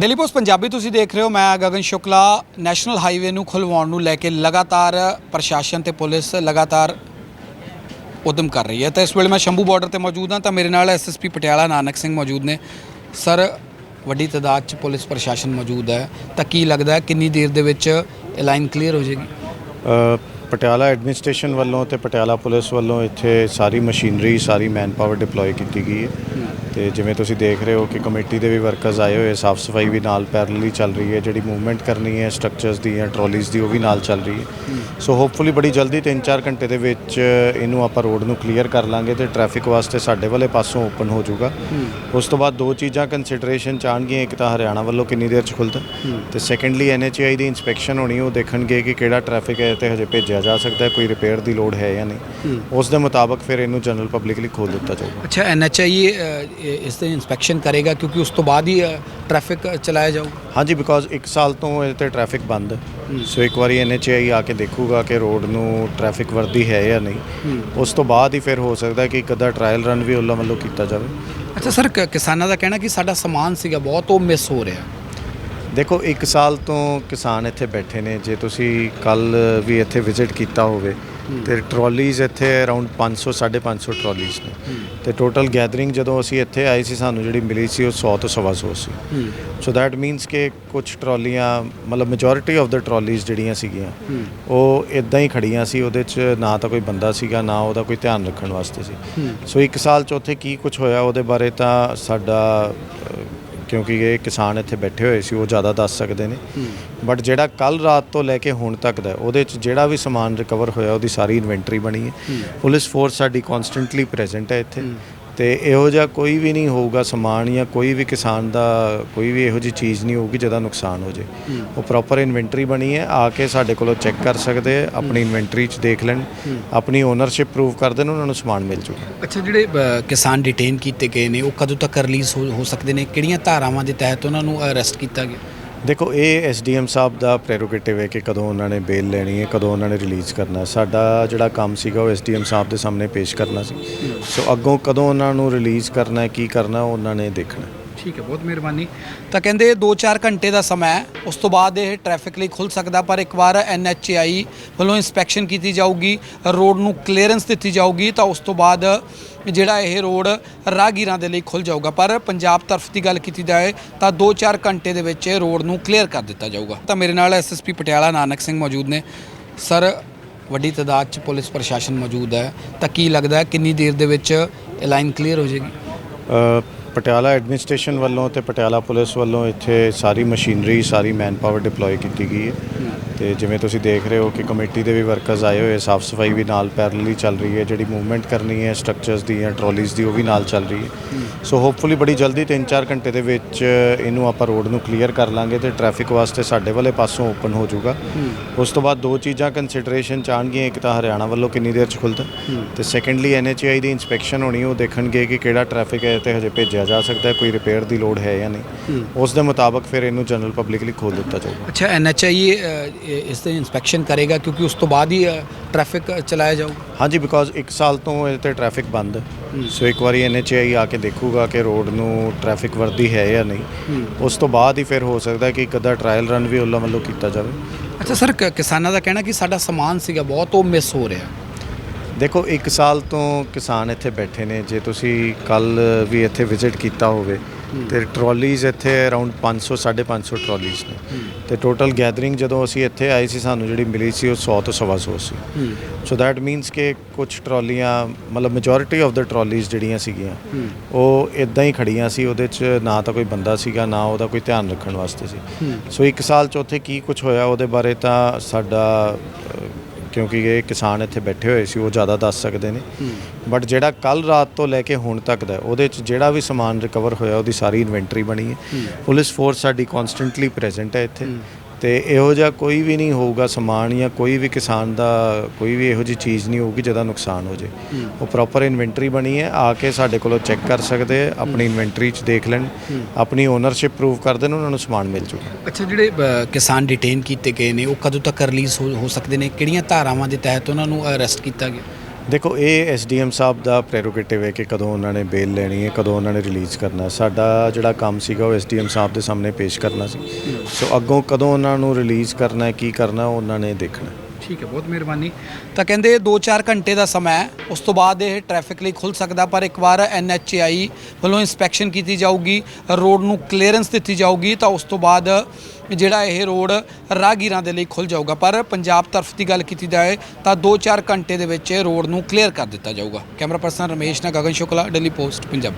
Delhi post Punjabi ਤੁਸੀਂ ਦੇਖ ਰਹੇ ਹੋ ਮੈਂ ਗਗਨ ਸ਼ੁਕਲਾ ਨੈਸ਼ਨਲ ਹਾਈਵੇ ਨੂੰ ਖੁਲਵਾਉਣ ਨੂੰ ਲੈ ਕੇ ਲਗਾਤਾਰ ਪ੍ਰਸ਼ਾਸਨ ਤੇ ਪੁਲਿਸ ਲਗਾਤਾਰ ਉਦਮ ਕਰ ਰਹੀ ਹੈ। ਤਾਂ ਇਸ ਵੇਲੇ ਮੈਂ ਸ਼ੰਭੂ ਬਾਰਡਰ ਤੇ ਮੌਜੂਦ ਹਾਂ ਤਾਂ ਮੇਰੇ ਨਾਲ ਐਸਐਸਪੀ ਪਟਿਆਲਾ ਨਾਨਕ ਸਿੰਘ ਮੌਜੂਦ ਨੇ। ਸਰ ਵੱਡੀ ਤਾਦਾਦ 'ਚ ਪੁਲਿਸ ਪ੍ਰਸ਼ਾਸਨ ਮੌਜੂਦ ਹੈ। ਤਾਂ ਕੀ ਲੱਗਦਾ ਹੈ ਕਿੰਨੀ ਦੇਰ ਦੇ ਵਿੱਚ ਇਹ ਲਾਈਨ ਕਲੀਅਰ ਹੋ ਜਾਏਗੀ? ਪਟਿਆਲਾ ਐਡਮਿਨਿਸਟ੍ਰੇਸ਼ਨ ਵੱਲੋਂ ਤੇ ਪਟਿਆਲਾ ਪੁਲਿਸ ਵੱਲੋਂ ਇੱਥੇ ਸਾਰੀ ਮਸ਼ੀਨਰੀ ਸਾਰੀ ਮੈਨ ਪਾਵਰ ਡਿਪਲੋਏ ਕੀਤੀ ਗਈ ਹੈ। ਤੇ ਜਿਵੇਂ ਤੁਸੀਂ ਦੇਖ ਰਹੇ ਹੋ ਕਿ ਕਮੇਟੀ ਦੇ ਵੀ ਵਰਕਰਸ ਆਏ ਹੋਏ ਸਾਫ਼ ਸਫ਼ਾਈ ਵੀ ਨਾਲ ਪੈਰਲਲੀ ਚੱਲ ਰਹੀ ਹੈ, ਜਿਹੜੀ ਮੂਵਮੈਂਟ ਕਰਨੀ ਹੈ ਸਟਰਕਚਰਸ ਦੀ ਜਾਂ ਟਰਾਲੀਜ਼ ਦੀ, ਉਹ ਵੀ ਨਾਲ ਚੱਲ ਰਹੀ ਹੈ। ਸੋ ਹੋਪਫੁਲੀ ਬੜੀ ਜਲਦੀ 3-4 ਘੰਟੇ ਦੇ ਵਿੱਚ ਇਹਨੂੰ ਆਪਾਂ ਰੋਡ ਨੂੰ ਕਲੀਅਰ ਕਰ ਲਾਂਗੇ ਤੇ ਟ੍ਰੈਫਿਕ ਵਾਸਤੇ ਸਾਡੇ ਵਾਲੇ ਪਾਸੋਂ ਓਪਨ ਹੋ ਜਾਊਗਾ। ਉਸ ਤੋਂ ਬਾਅਦ ਦੋ ਚੀਜ਼ਾਂ ਕੰਸੀਡਰੇਸ਼ਨ ਚ ਆਉਣਗੀਆਂ ਇੱਕ ਤਾਂ ਹਰਿਆਣਾ ਵੱਲੋਂ ਕਿੰਨੀ ਦੇਰ ਚ ਖੁੱਲਦਾ ਤੇ ਸੈਕੰਡਲੀ ਐਨਐਚਆਈ ਦੀ ਇਨਸਪੈਕਸ਼ਨ ਹੋਣੀ, ਉਹ ਦੇਖਣਗੇ ਕਿ ਕਿਹੜਾ ਟ੍ਰੈਫਿਕ ਹੈ ਤੇ ਹਜੇ ਭੇਜਿਆ ਜਾ ਸਕਦਾ ਹੈ, ਕੋਈ ਰਿਪੇਅਰ ਦੀ ਲੋੜ ਹੈ ਜਾਂ ਨਹੀਂ। ਉਸ ਦੇ ਮੁਤਾਬਕ ਫਿਰ ਇਹਨੂੰ ਜਨਰਲ ਪਬਲਿਕ ਲਈ ਖੋਲ ਦਿੱਤਾ ਜਾਊਗਾ। ਅੱਛਾ ਐਨਐਚਆਈ ਇਸ ਤੇ ਇਨਸਪੈਕਸ਼ਨ ਕਰੇਗਾ ਕਿਉਂਕਿ ਉਸ ਤੋਂ ਬਾਅਦ ਹੀ ਟ੍ਰੈਫਿਕ ਚਲਾਇਆ ਜਾਊਗਾ। ਹਾਂਜੀ ਬਿਕੋਜ਼ 1 ਸਾਲ ਤੋਂ ਇਹ ਤੇ ਟ੍ਰੈਫਿਕ ਬੰਦ। ਸੋ ਇੱਕ ਵਾਰੀ ਐਨਐਚਆਈ ਆ ਕੇ ਦੇਖੂਗਾ ਕਿ ਰੋਡ ਨੂੰ ਟ੍ਰੈਫਿਕ ਵਰਦੀ ਹੈ ਜਾਂ ਨਹੀਂ। ਉਸ ਤੋਂ ਬਾਅਦ ਹੀ ਫਿਰ ਹੋ ਸਕਦਾ ਕਿ ਇੱਕ ਅੱਧਾ ਟ੍ਰਾਇਲ ਰਨ ਵੀ ਉਹਨਾਂ ਵੱਲੋਂ ਕੀਤਾ ਜਾਵੇ। ਅੱਛਾ ਸਰ ਕਿਸਾਨਾਂ ਦਾ ਕਹਿਣਾ ਕਿ ਸਾਡਾ ਸਮਾਨ ਸੀਗਾ ਬਹੁਤ ਉਹ ਮਿਸ ਹੋ ਰਿਹਾ। ਦੇਖੋ 1 ਸਾਲ ਤੋਂ ਕਿਸਾਨ ਇੱਥੇ ਬੈਠੇ ਨੇ। ਜੇ ਤੁਸੀਂ ਕੱਲ ਵੀ ਇੱਥੇ ਵਿਜ਼ਿਟ ਕੀਤਾ ਹੋਵੇ ਤੇ ਟਰਾਲੀਜ਼ ਇੱਥੇ ਅਰਾਊਂਡ 500 550 ਟਰਾਲੀਜ਼ ਨੇ। ਤੇ ਟੋਟਲ ਗੈਦਰਿੰਗ ਜਦੋਂ ਅਸੀਂ ਇੱਥੇ ਆਏ ਸੀ ਸਾਨੂੰ ਜਿਹੜੀ ਮਿਲੀ ਸੀ ਉਹ 100 ਤੋਂ ਸਵਾ ਸੌ ਸੀ। ਸੋ ਦੈਟ ਮੀਨਸ ਕਿ ਕੁਝ ਟਰਾਲੀਆਂ ਮਤਲਬ ਮੈਜੋਰਿਟੀ ਆਫ ਦ ਟਰਾਲੀਜ਼ ਜਿਹੜੀਆਂ ਸੀਗੀਆਂ ਉਹ ਇਦਾਂ ਹੀ ਖੜੀਆਂ ਸੀ। ਉਹਦੇ 'ਚ ਨਾ ਤਾਂ ਕੋਈ ਬੰਦਾ ਸੀਗਾ ਨਾ ਉਹਦਾ ਕੋਈ ਧਿਆਨ ਰੱਖਣ ਵਾਸਤੇ ਸੀ। ਸੋ ਇੱਕ ਸਾਲ 'ਚ ਉੱਥੇ ਕੀ ਕੁਝ ਹੋਇਆ ਉਹਦੇ ਬਾਰੇ ਤਾਂ ਸਾਡਾ ਕਿਉਂਕਿ ਇਹ ਕਿਸਾਨ ਇੱਥੇ ਬੈਠੇ ਹੋਏ ਸੀ ਉਹ ਜ਼ਿਆਦਾ ਦੱਸ ਸਕਦੇ ਨੇ। ਬਟ ਜਿਹੜਾ ਕੱਲ ਰਾਤ ਤੋਂ ਲੈ ਕੇ ਹੁਣ ਤੱਕ ਦਾ ਉਹਦੇ 'ਚ ਜਿਹੜਾ ਵੀ ਸਮਾਨ ਰਿਕਵਰ ਹੋਇਆ ਉਹਦੀ ਸਾਰੀ ਇਨਵੈਂਟਰੀ ਬਣੀ ਹੈ। ਪੁਲਿਸ ਫੋਰਸ ਸਾਡੀ ਕਨਸਟੈਂਟਲੀ ਪ੍ਰੈਜ਼ੈਂਟ ਹੈ ਇੱਥੇ। ਤੇ ਇਹੋ ਜਿਹਾ ਕੋਈ ਵੀ ਨਹੀਂ ਹੋਊਗਾ ਸਮਾਨ ਜਾਂ ਕੋਈ ਵੀ ਕਿਸਾਨ ਦਾ ਕੋਈ ਵੀ ਇਹੋ ਜਿਹੀ ਚੀਜ਼ ਨਹੀਂ ਹੋਊਗੀ ਜਿਹਦਾ ਨੁਕਸਾਨ ਹੋ ਜੇ। ਉਹ ਪ੍ਰੋਪਰ ਇਨਵੈਂਟਰੀ ਬਣੀ ਹੈ ਆ ਕੇ ਸਾਡੇ ਕੋਲੋਂ ਚੈੱਕ ਕਰ ਸਕਦੇ ਆ ਆਪਣੀ ਇਨਵੈਂਟਰੀ 'ਚ ਦੇਖ ਲੈਣ ਆਪਣੀ ਓਨਰਸ਼ਿਪ ਪ੍ਰੂਵ ਕਰ ਦੇਣ ਉਹਨਾਂ ਨੂੰ ਸਮਾਨ ਮਿਲ ਜੂਗਾ। ਅੱਛਾ ਜਿਹੜੇ ਕਿਸਾਨ ਡਿਟੇਨ ਕੀਤੇ ਗਏ ਨੇ ਉਹ ਕਦੋਂ ਤੱਕ ਰਿਲੀਜ਼ ਹੋ ਸਕਦੇ ਨੇ? ਕਿਹੜੀਆਂ ਧਾਰਾਵਾਂ ਦੇ ਤਹਿਤ ਉਹਨਾਂ ਨੂੰ ਅਰੈਸਟ ਕੀਤਾ ਗਿਆ? ਦੇਖੋ ਇਹ ਐਸਡੀਐਮ ਸਾਹਿਬ ਦਾ ਪ੍ਰੈਰੋਗੇਟਿਵ ਹੈ ਕਿ ਕਦੋਂ ਉਹਨਾਂ ਨੇ ਬੇਲ ਲੈਣੀ ਹੈ ਕਦੋਂ ਉਹਨਾਂ ਨੇ ਰਿਲੀਜ਼ ਕਰਨਾ। ਸਾਡਾ ਜਿਹੜਾ ਕੰਮ ਸੀਗਾ ਉਹ ਐਸਡੀਐਮ ਸਾਹਿਬ ਦੇ ਸਾਹਮਣੇ ਪੇਸ਼ ਕਰਨਾ ਸੀ ਸੋ ਅੱਗੋਂ ਕਦੋਂ ਉਹਨਾਂ ਨੂੰ ਰਿਲੀਜ਼ ਕਰਨਾ ਹੈ ਕੀ ਕਰਨਾ ਉਹਨਾਂ ਨੇ ਦੇਖਣਾ। ਠੀਕ ਹੈ, ਬਹੁਤ ਮਿਹਰਬਾਨੀ। ਤਾਂ ਕਹਿੰਦੇ 2-4 ਘੰਟੇ ਦਾ ਸਮਾਂ ਹੈ, ਉਸ ਤੋਂ ਬਾਅਦ ਇਹ ਟ੍ਰੈਫਿਕ ਲਈ ਖੁੱਲ ਸਕਦਾ, ਪਰ ਇੱਕ ਵਾਰ ਐਨਐਚਆਈ ਵੱਲੋਂ ਇਨਸਪੈਕਸ਼ਨ ਕੀਤੀ ਜਾਊਗੀ ਰੋਡ ਨੂੰ ਕਲੀਅਰੈਂਸ ਦਿੱਤੀ ਜਾਊਗੀ, ਤਾਂ ਉਸ ਤੋਂ ਬਾਅਦ ਜਿਹੜਾ ਇਹ ਰੋਡ ਰਾਹਗੀਰਾਂ ਦੇ ਲਈ ਖੁੱਲ ਜਾਊਗਾ। ਪਰ ਪੰਜਾਬ ਤਰਫ ਦੀ ਗੱਲ ਕੀਤੀ ਜਾਏ, ਤਾਂ 2-4 ਘੰਟੇ ਦੇ ਵਿੱਚ ਇਹ ਰੋਡ ਨੂੰ ਕਲੀਅਰ ਕਰ ਦਿੱਤਾ ਜਾਊਗਾ। ਤਾਂ ਮੇਰੇ ਨਾਲ ਐਸਐਸਪੀ ਪਟਿਆਲਾ ਨਾਨਕ ਸਿੰਘ ਮੌਜੂਦ ਨੇ। ਸਰ, ਵੱਡੀ ਤਾਦਾਦ 'ਚ ਪੁਲਿਸ ਪ੍ਰਸ਼ਾਸਨ ਮੌਜੂਦ ਹੈ, ਤਾਂ ਕੀ ਲੱਗਦਾ ਕਿੰਨੀ ਦੇਰ ਦੇ ਵਿੱਚ ਇਹ ਲਾਈਨ ਕਲੀਅਰ ਹੋ ਜਾਏਗੀ? ਪਟਿਆਲਾ ਐਡਮਿਨਿਸਟ੍ਰੇਸ਼ਨ ਵੱਲੋਂ ਤੇ ਪਟਿਆਲਾ ਪੁਲਿਸ ਵੱਲੋਂ ਇੱਥੇ ਸਾਰੀ ਮਸ਼ੀਨਰੀ, ਸਾਰੀ ਮੈਨ ਪਾਵਰ ਡਿਪਲੋਏ ਕੀਤੀ ਗਈ ਹੈ। ਤੇ ਜਿਵੇਂ ਤੁਸੀਂ ਦੇਖ ਰਹੇ ਹੋ ਕਿ ਕਮੇਟੀ ਦੇ ਵੀ ਵਰਕਰਸ ਆਏ ਹੋਏ ਸਾਫ਼ ਸਫ਼ਾਈ ਵੀ ਨਾਲ ਪੈਰਲਲੀ ਚੱਲ ਰਹੀ ਹੈ, ਜਿਹੜੀ ਮੂਵਮੈਂਟ ਕਰਨੀ ਹੈ ਸਟਰਕਚਰਸ ਦੀ ਜਾਂ ਟਰਾਲੀਜ਼ ਦੀ, ਉਹ ਵੀ ਨਾਲ ਚੱਲ ਰਹੀ ਹੈ। ਸੋ ਹੋਪਫੁਲੀ ਬੜੀ ਜਲਦੀ 3-4 ਘੰਟੇ ਦੇ ਵਿੱਚ ਇਹਨੂੰ ਆਪਾਂ ਰੋਡ ਨੂੰ ਕਲੀਅਰ ਕਰ ਲਾਂਗੇ ਤੇ ਟ੍ਰੈਫਿਕ ਵਾਸਤੇ ਸਾਡੇ ਵਾਲੇ ਪਾਸੋਂ ਓਪਨ ਹੋ ਜਾਊਗਾ। ਉਸ ਤੋਂ ਬਾਅਦ ਦੋ ਚੀਜ਼ਾਂ ਕੰਸੀਡਰੇਸ਼ਨ ਚ ਆਉਣਗੀਆਂ ਇੱਕ ਤਾਂ ਹਰਿਆਣਾ ਵੱਲੋਂ ਕਿੰਨੀ ਦੇਰ ਚ ਖੁੱਲਦਾ ਤੇ ਸੈਕੰਡਲੀ ਐਨਐਚਆਈ ਦੀ ਇਨਸਪੈਕਸ਼ਨ ਹੋਣੀ, ਉਹ ਦੇਖਣਗੇ ਕਿ ਕਿਹੜਾ ਟ੍ਰੈਫਿਕ ਹੈ ਤੇ ਹਜੇ ਭੇਜਿਆ ਜਾ ਸਕਦਾ ਹੈ ਕੋਈ ਰਿਪੇਅਰ ਦੀ ਲੋੜ ਹੈ ਜਾਂ ਨਹੀਂ। ਉਸ ਦੇ ਮੁਤਾਬਕ ਫਿਰ ਇਹਨੂੰ ਜਨਰਲ ਪਬਲਿਕ ਲਈ ਖੋਲ ਦਿੱਤਾ ਜਾਊਗਾ। ਅੱਛਾ ਐਨਐਚਆਈ ਇਸ ਤੇ ਇਨਸਪੈਕਸ਼ਨ ਕਰੇਗਾ ਕਿਉਂਕਿ ਉਸ ਤੋਂ ਬਾਅਦ ਹੀ ਟ੍ਰੈਫਿਕ ਚਲਾਇਆ ਜਾਊਗਾ ਹਾਂਜੀ ਬਿਕੋਜ਼ 1 ਸਾਲ ਤੋਂ ਇਹ ਤੇ ਟ੍ਰੈਫਿਕ ਬੰਦ। ਹੈ। ਸੋ ਇੱਕ ਵਾਰੀ ਐਨਐਚਆਈ ਆ ਕੇ ਦੇਖੂਗਾ ਕਿ ਰੋਡ ਨੂੰ ਟ੍ਰੈਫਿਕ ਵਰਦੀ ਹੈ ਜਾਂ ਨਹੀਂ। ਉਸ ਤੋਂ ਬਾਅਦ ਹੀ ਫਿਰ ਹੋ ਸਕਦਾ ਕਿ ਇੱਕ ਅੱਧਾ ਟ੍ਰਾਇਲ ਰਨ ਵੀ ਉਹਨਾਂ ਵੱਲੋਂ ਕੀਤਾ ਜਾਵੇ। ਅੱਛਾ ਸਰ ਕਿਸਾਨਾਂ ਦਾ ਕਹਿਣਾ ਕਿ ਸਾਡਾ ਸਮਾਨ ਸੀਗਾ ਬਹੁਤ ਉਹ ਮਿਸ ਹੋ ਰਿਹਾ। ਦੇਖੋ 1 ਸਾਲ ਤੋਂ ਕਿਸਾਨ ਇੱਥੇ ਬੈਠੇ ਨੇ। ਜੇ ਤੁਸੀਂ ਕੱਲ ਵੀ ਇੱਥੇ ਵਿਜ਼ਿਟ ਕੀਤਾ ਹੋਵੇ ਤੇ ਟਰਾਲੀਜ਼ ਇੱਥੇ ਅਰਾਊਂਡ 500 550 ਟਰਾਲੀਜ਼ ਨੇ। ਤੇ ਟੋਟਲ ਗੈਦਰਿੰਗ ਜਦੋਂ ਅਸੀਂ ਇੱਥੇ ਆਏ ਸੀ ਸਾਨੂੰ ਜਿਹੜੀ ਮਿਲੀ ਸੀ ਉਹ 100 ਤੋਂ ਸਵਾ ਸੌ ਸੀ। ਦੈਟ ਮੀਨਸ ਕਿ ਕੁਝ ਟਰਾਲੀਆਂ ਮਤਲਬ ਮੈਜੋਰਿਟੀ ਆਫ ਦ ਟਰਾਲੀਜ਼ ਜਿਹੜੀਆਂ ਸੀਗੀਆਂ ਉਹ ਇਦਾਂ ਹੀ ਖੜੀਆਂ ਸੀ ਉਹਦੇ 'ਚ ਨਾ ਤਾਂ ਕੋਈ ਬੰਦਾ ਸੀਗਾ ਨਾ ਉਹਦਾ ਕੋਈ ਧਿਆਨ ਰੱਖਣ ਵਾਸਤੇ ਸੀ। ਸੋ ਇੱਕ ਸਾਲ 'ਚ ਉੱਥੇ ਕੀ ਕੁਝ ਹੋਇਆ ਉਹਦੇ ਬਾਰੇ ਤਾਂ ਸਾਡਾ ਕਿਉਂਕਿ ਇਹ ਕਿਸਾਨ ਇੱਥੇ ਬੈਠੇ ਹੋਏ ਸੀ ਉਹ ਜ਼ਿਆਦਾ ਦੱਸ ਸਕਦੇ ਨੇ। ਬਟ ਜਿਹੜਾ ਕੱਲ ਰਾਤ ਤੋਂ ਲੈ ਕੇ ਹੁਣ ਤੱਕ ਦਾ ਉਹਦੇ 'ਚ ਜਿਹੜਾ ਵੀ ਸਮਾਨ ਰਿਕਵਰ ਹੋਇਆ ਉਹਦੀ ਸਾਰੀ ਇਨਵੈਂਟਰੀ ਬਣੀ ਹੈ। ਪੁਲਿਸ ਫੋਰਸ ਸਾਡੀ ਕਨਸਟੈਂਟਲੀ ਪ੍ਰੈਜ਼ੈਂਟ ਹੈ ਇੱਥੇ। ਤੇ ਇਹੋ ਜਿਹਾ ਕੋਈ ਵੀ ਨਹੀਂ ਹੋਊਗਾ ਸਮਾਨ ਜਾਂ ਕੋਈ ਵੀ ਕਿਸਾਨ ਦਾ ਕੋਈ ਵੀ ਇਹੋ ਜਿਹੀ ਚੀਜ਼ ਨਹੀਂ ਹੋਊਗੀ ਜਿਹਦਾ ਨੁਕਸਾਨ ਹੋ ਜੇ। ਉਹ ਪ੍ਰੋਪਰ ਇਨਵੈਂਟਰੀ ਬਣੀ ਹੈ, ਆ ਕੇ ਸਾਡੇ ਕੋਲੋਂ ਚੈੱਕ ਕਰ ਸਕਦੇ ਆਪਣੀ ਇਨਵੈਂਟਰੀ 'ਚ ਦੇਖ ਲੈਣ, ਆਪਣੀ ਓਨਰਸ਼ਿਪ ਪ੍ਰੂਵ ਕਰ ਦੇਣ, ਉਹਨਾਂ ਨੂੰ ਸਮਾਨ ਮਿਲ ਜੂਗਾ। ਅੱਛਾ, ਜਿਹੜੇ ਕਿਸਾਨ ਡਿਟੇਨ ਕੀਤੇ ਗਏ ਨੇ, ਉਹ ਕਦੋਂ ਤੱਕ ਰਿਲੀਜ਼ ਹੋ ਹੋ ਸਕਦੇ ਨੇ? ਕਿਹੜੀਆਂ ਧਾਰਾਵਾਂ ਦੇ ਤਹਿਤ ਉਹਨਾਂ ਨੂੰ ਅਰੈਸਟ ਕੀਤਾ ਗਿਆ? ਦੇਖੋ ਇਹ ਐਸਡੀਐਮ ਸਾਹਿਬ ਦਾ ਪ੍ਰੈਰੋਗੇਟਿਵ ਹੈ ਕਿ ਕਦੋਂ ਉਹਨਾਂ ਨੇ ਬੇਲ ਲੈਣੀ ਹੈ ਕਦੋਂ ਉਹਨਾਂ ਨੇ ਰਿਲੀਜ਼ ਕਰਨਾ ਸਾਡਾ ਜਿਹੜਾ ਕੰਮ ਸੀਗਾ ਉਹ ਐਸਡੀਐਮ ਸਾਹਿਬ ਦੇ ਸਾਹਮਣੇ ਪੇਸ਼ ਕਰਨਾ ਸੀ। ਸੋ ਅੱਗੋਂ ਕਦੋਂ ਉਹਨਾਂ ਨੂੰ ਰਿਲੀਜ਼ ਕਰਨਾ ਹੈ ਕੀ ਕਰਨਾ ਉਹ ਉਹਨਾਂ ਨੇ ਦੇਖਣਾ ਠੀਕ ਹੈ, ਬਹੁਤ ਮਿਹਰਬਾਨੀ। ਤਾਂ ਕਹਿੰਦੇ 2-4 ਘੰਟੇ ਦਾ ਸਮਾਂ ਹੈ, ਉਸ ਤੋਂ ਬਾਅਦ ਇਹ ਟ੍ਰੈਫਿਕ ਲਈ ਖੁੱਲ ਸਕਦਾ, ਪਰ ਇੱਕ ਵਾਰ ਐਨਐਚਏਆਈ ਵੱਲੋਂ ਇਨਸਪੈਕਸ਼ਨ ਕੀਤੀ ਜਾਊਗੀ ਰੋਡ ਨੂੰ ਕਲੀਅਰੈਂਸ ਦਿੱਤੀ ਜਾਊਗੀ, ਤਾਂ ਉਸ ਤੋਂ ਬਾਅਦ ਜਿਹੜਾ ਇਹ ਰੋਡ ਰਾਹਗੀਰਾਂ ਦੇ ਲਈ ਖੁੱਲ ਜਾਊਗਾ। ਪਰ ਪੰਜਾਬ ਤਰਫ ਦੀ ਗੱਲ ਕੀਤੀ ਜਾਏ, ਤਾਂ 2-4 ਘੰਟੇ ਦੇ ਵਿੱਚ ਇਹ ਰੋਡ ਨੂੰ ਕਲੀਅਰ ਕਰ ਦਿੱਤਾ ਜਾਊਗਾ। ਕੈਮਰਾ ਪਰਸਨ ਰਮੇਸ਼ ਨਾਲ ਗਗਨ ਸ਼ੁਕਲਾ ਡੇਲੀ ਪੋਸਟ ਪੰਜਾਬ।